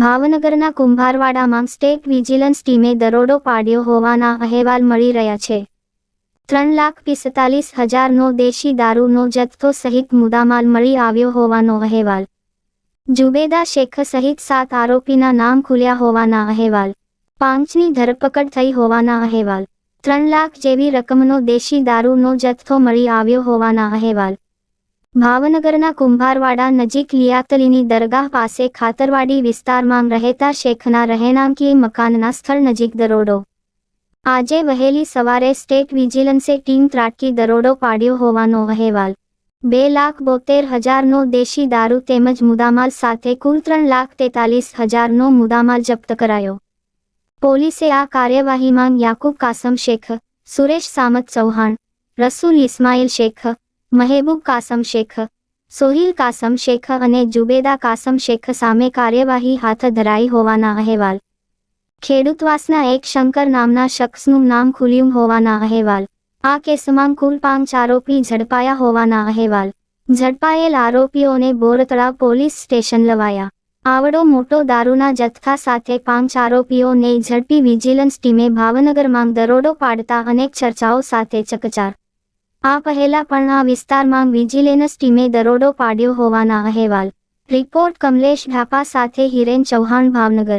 ભાવનગરના કુંભારવાડામાં state vigilance ટીમે દરોડો પાડ્યો હોવાના અહેવાલ મળી રહ્યા છે. ત્રણ લાખ પિસ્તાલીસ હજારનો દેશી દારૂનો જથ્થો સહિત મુદ્દામાલ મળી આવ્યો હોવાનો અહેવાલ. જુબેદા શેખ સહિત સાત આરોપીના નામ ખુલ્યા હોવાના અહેવાલ. પાંચની ધરપકડ થઈ હોવાના અહેવાલ. ત્રણ લાખ જેવી રકમનો દેશી દારૂનો જથ્થો મળી આવ્યો હોવાના અહેવાલ. ભાવનગરના કુંભારવાડા નજીક લિયાતલીની દરગાહ પાસે ખાતરવાડી વિસ્તારમાં રહેતા શેખના રહેણાંકી મકાનના સ્થળ નજીક દરોડો. આજે વહેલી સવારે સ્ટેટ વિજિલન્સે ટીમ ત્રાટકી દરોડો પાડ્યો હોવાનો અહેવાલ. બે લાખ બોતેર હજારનો દેશી દારૂ તેમજ મુદામાલ સાથે કુલ ત્રણ લાખ તેતાલીસ હજારનો મુદામાલ જપ્ત કરાયો. પોલીસે આ કાર્યવાહીમાં યાકુબ કાસમ શેખ, સુરેશ સામત ચૌહાણ, રસૂલ ઇસ્માઇલ શેખ મહેબૂબ કાસમ શેખ, સોહિલ કાસમ શેખ અને જુબેદા કાસમ શેખ સામે કાર્યવાહી હાથ ધરાઈ હોવાના અહેવાલ. ખેડૂતવાસના એક શંકર નામના શખ્સનું નામ ખુલ્યું હોવાના અહેવાલ. આ કેસમાં કુલ પાંચ આરોપી ઝડપાયા હોવાના અહેવાલ. ઝડપાયેલ આરોપીઓને બોરતળા પોલીસ સ્ટેશન લવાયા. આવડો મોટો દારૂના જથ્થા સાથે પાંચ આરોપીઓને ઝડપી વિજિલન્સ ટીમે ભાવનગરમાં દરોડો પાડતા અનેક ચર્ચાઓ સાથે ચકચાર. આ પહેલા પણ આ વિસ્તારમાં વિજિલેન્સ ટીમે દરોડો પાડ્યો હોવાના અહેવાલ. રિપોર્ટ કમલેશ ઢાપા સાથે હિરેન ચૌહાણ, ભાવનગર.